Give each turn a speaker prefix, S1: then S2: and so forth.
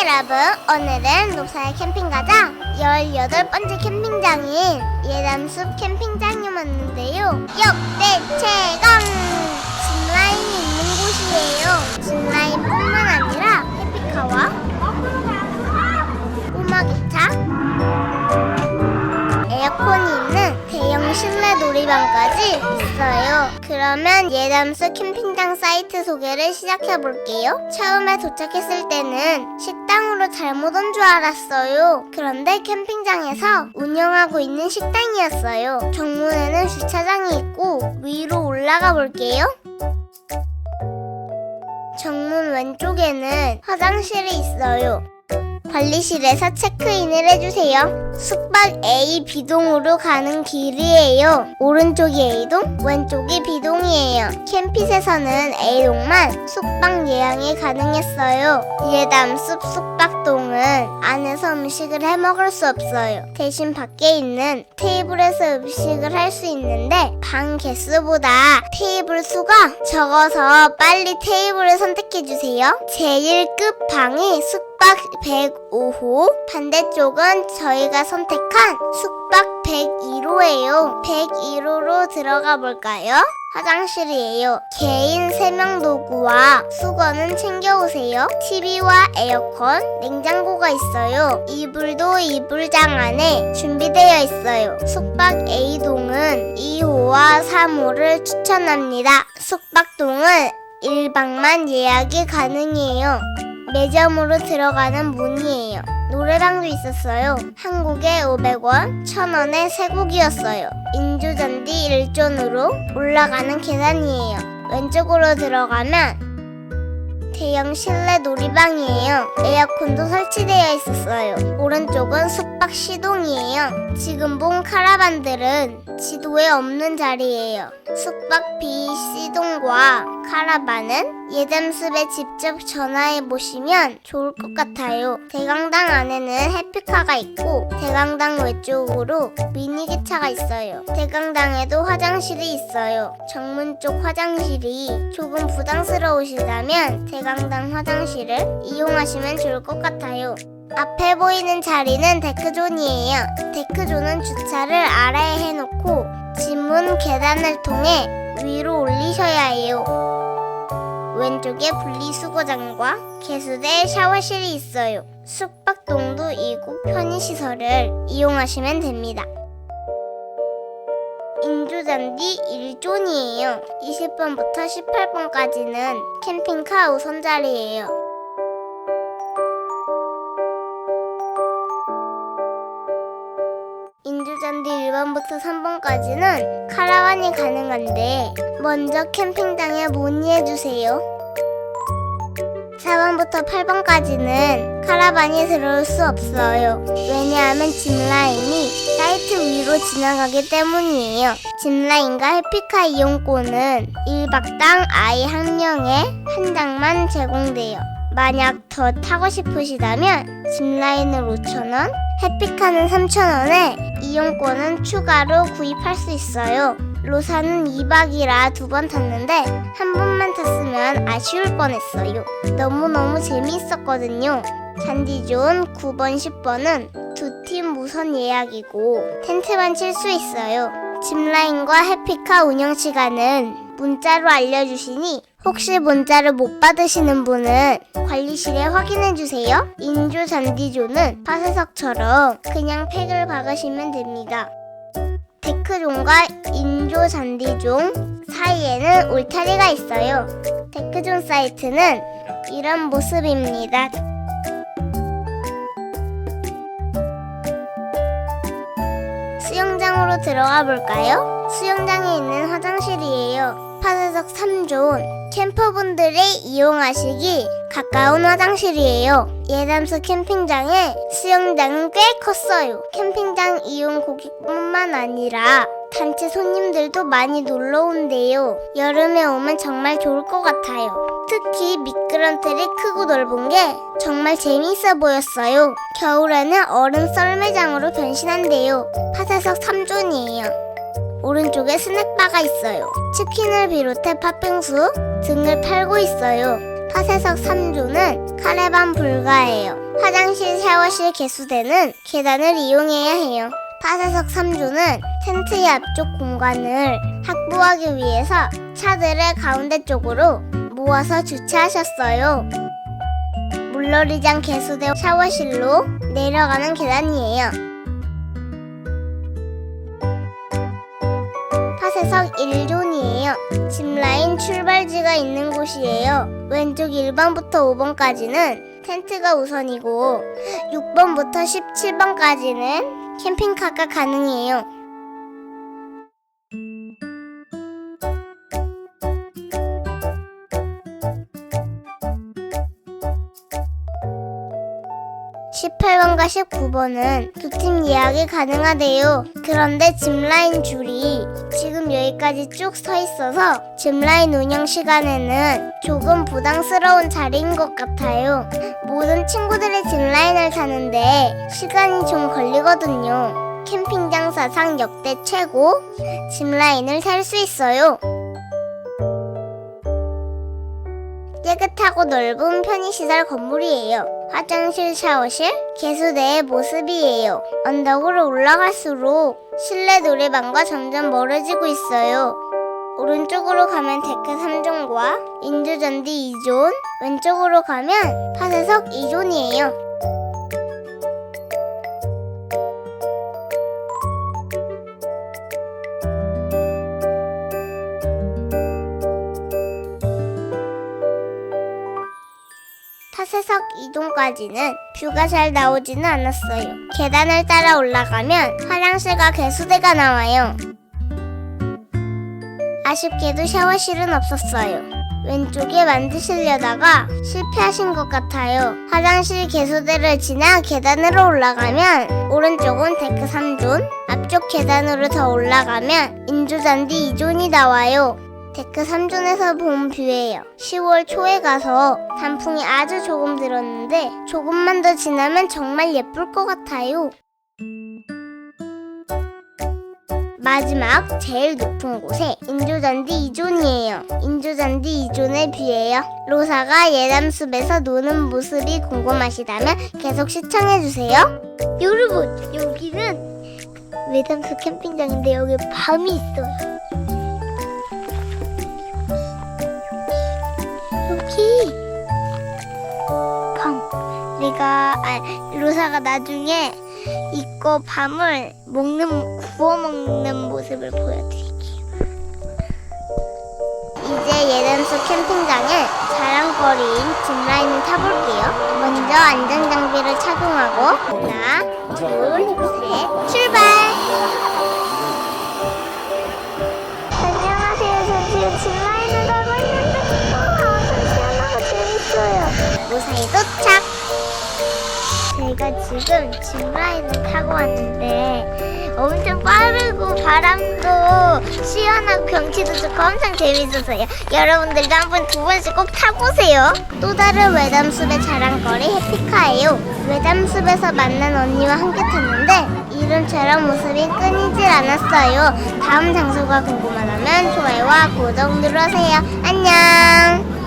S1: 여러분, 오늘은 노사의 캠핑 가자 18번째 캠핑장인 예담숲 캠핑장에 왔는데요 역대 최강! 짚라인이 있는 곳이에요 짚라인뿐만 아니라 해피카와 꼬마 기차 에어컨이 있는 대형 실내 놀이방까지 있어요. 그러면 예담수 캠핑장 사이트 소개를 시작해 볼게요. 처음에 도착했을 때는 식당으로 잘못 온 줄 알았어요. 그런데 캠핑장에서 운영하고 있는 식당이었어요. 정문에는 주차장이 있고 위로 올라가 볼게요. 정문 왼쪽에는 화장실이 있어요. 관리실에서 체크인을 해주세요. 숙박 A B동으로 가는 길이에요. 오른쪽이 A동, 왼쪽이 B동이에요. 캠핏에서는 A동만 숙박 예약이 가능했어요. 예담숲 숙박동은 안에서 음식을 해 먹을 수 없어요. 대신 밖에 있는 테이블에서 음식을 할 수 있는데 방 개수보다 테이블 수가 적어서 빨리 테이블을 선택해 주세요. 제일 끝 방이 숙 박 105호, 반대쪽은 저희가 선택한 숙박 102호예요. 102호로 들어가 볼까요? 화장실이에요. 개인 세명 도구와 수건은 챙겨오세요. TV와 에어컨, 냉장고가 있어요. 이불도 이불장 안에 준비되어 있어요. 숙박 A동은 2호와 3호를 추천합니다. 숙박동은 1방만 예약이 가능해요. 매점으로 들어가는 문이에요. 노래방도 있었어요. 한국에 500원, 1000원에 세 곡이었어요. 인조잔디 1존으로 올라가는 계단이에요. 왼쪽으로 들어가면 대형 실내 놀이방이에요. 에어컨도 설치되어 있었어요. 오른쪽은 숙박 시동이에요. 지금 본 카라반들은 지도에 없는 자리예요. 숙박 B 시동과 카라반은 예담숲에 직접 전화해 보시면 좋을 것 같아요. 대강당 안에는 해피카가 있고 대강당 외쪽으로 미니 기차가 있어요. 대강당에도 화장실이 있어요. 정문 쪽 화장실이 조금 부담스러우시다면 대강당 화장실을 이용하시면 좋을 것 같아요. 앞에 보이는 자리는 데크존이에요. 데크존은 주차를 아래에 해놓고 지문 계단을 통해 위로 올리셔야 해요. 왼쪽에 분리수거장과 개수대 샤워실이 있어요. 숙박동도 이곳 편의시설을 이용하시면 됩니다. 인조잔디 1존이에요. 20번부터 18번까지는 캠핑카 우선 자리예요. 1번부터 3번까지는 카라반이 가능한데 먼저 캠핑장에 문의해 주세요. 4번부터 8번까지는 카라반이 들어올 수 없어요. 왜냐하면 짚라인이 사이트 위로 지나가기 때문이에요. 짚라인과 해피카 이용권은 1박당 아이 한 명에 한 장만 제공돼요. 만약 더 타고 싶으시다면 짚라인은 5,000원, 해피카는 3,000원에 이용권은 추가로 구입할 수 있어요. 로사는 2박이라 두 번 탔는데 한 번만 탔으면 아쉬울 뻔했어요. 너무너무 재미있었거든요. 잔디존 9번, 10번은 두 팀 무선 예약이고 텐트만 칠 수 있어요. 짚라인과 해피카 운영 시간은 문자로 알려주시니 혹시 문자를 못 받으시는 분은 관리실에 확인해 주세요. 인조 잔디존은 파쇄석처럼 그냥 팩을 박으시면 됩니다. 데크존과 인조 잔디존 사이에는 울타리가 있어요. 데크존 사이트는 이런 모습입니다. 수영장으로 들어가 볼까요? 수영장에 있는 화장실이에요. 파쇄석 3존. 캠퍼분들이 이용하시기 가까운 화장실이에요. 예담수 캠핑장에 수영장은 꽤 컸어요. 캠핑장 이용 고객뿐만 아니라 단체 손님들도 많이 놀러 온대요. 여름에 오면 정말 좋을 것 같아요. 특히 미끄럼틀이 크고 넓은 게 정말 재미있어 보였어요. 겨울에는 얼음 썰매장으로 변신한대요. 파쇄석 3존이에요. 오른쪽에 스낵바가 있어요. 치킨을 비롯해 팥빙수 등을 팔고 있어요. 파쇄석 3조는 카레반 불가예요. 화장실, 샤워실, 개수대는 계단을 이용해야 해요. 파사석 3조는 텐트의 앞쪽 공간을 확보하기 위해서 차들을 가운데 쪽으로 모아서 주차하셨어요. 물놀이장 개수대 샤워실로 내려가는 계단이에요. 파세석 1존이에요. 짚라인 출발지가 있는 곳이에요. 왼쪽 1번부터 5번까지는 텐트가 우선이고 6번부터 17번까지는 캠핑카가 가능해요. (18번과 19번은) 두 팀 예약이 가능하대요. 그런데 짚라인 줄이 여기까지 쭉 서 있어서 짚라인 운영 시간에는 조금 부담스러운 자리인 것 같아요. 모든 친구들이 짚라인을 타는데 시간이 좀 걸리거든요. 캠핑 장 사상 역대 최고 짚라인을 탈 수 있어요. 깨끗하고 넓은 편의시설 건물이에요. 화장실, 샤워실, 개수대의 모습이에요. 언덕으로 올라갈수록 실내 노래방과 점점 멀어지고 있어요. 오른쪽으로 가면 데크 3존과 인조잔디 2존, 왼쪽으로 가면 파세석 2존이에요. 타세석 2동까지는 뷰가 잘 나오지는 않았어요. 계단을 따라 올라가면 화장실과 개수대가 나와요. 아쉽게도 샤워실은 없었어요. 왼쪽에 만드시려다가 실패하신 것 같아요. 화장실 개수대를 지나 계단으로 올라가면 오른쪽은 데크 3존, 앞쪽 계단으로 더 올라가면 인조잔디 2존이 나와요. 데크 3존에서 본 뷰예요. 10월 초에 가서 단풍이 아주 조금 들었는데 조금만 더 지나면 정말 예쁠 것 같아요. 마지막 제일 높은 곳에 인조잔디 2존이에요. 인조잔디 2존의 뷰예요. 로사가 예담숲에서 노는 모습이 궁금하시다면 계속 시청해주세요. 여러분 여기는 외담숲 캠핑장인데 여기 밤이 있어요. 여기 밤 우리가 아, 로사가 나중에 이거 밤을 먹는 구워 먹는 모습을 보여드릴게요. 이제 예담숲 캠핑장의 자랑거리인 짚라인을 타볼게요. 먼저 안전 장비를 착용하고 하나, 둘, 셋, 출발! 무사히 도착! 저희가 지금 짚라인을 타고 왔는데 엄청 빠르고 바람도 시원하고 경치도 좋고 엄청 재밌었어요. 여러분들도 한 번 두 번씩 꼭 타보세요. 또 다른 외담숲의 자랑거리 해피카예요. 외담숲에서 만난 언니와 함께 탔는데 이름처럼 모습이 끊이질 않았어요. 다음 장소가 궁금하다면 좋아요와 구독 눌러주세요. 안녕!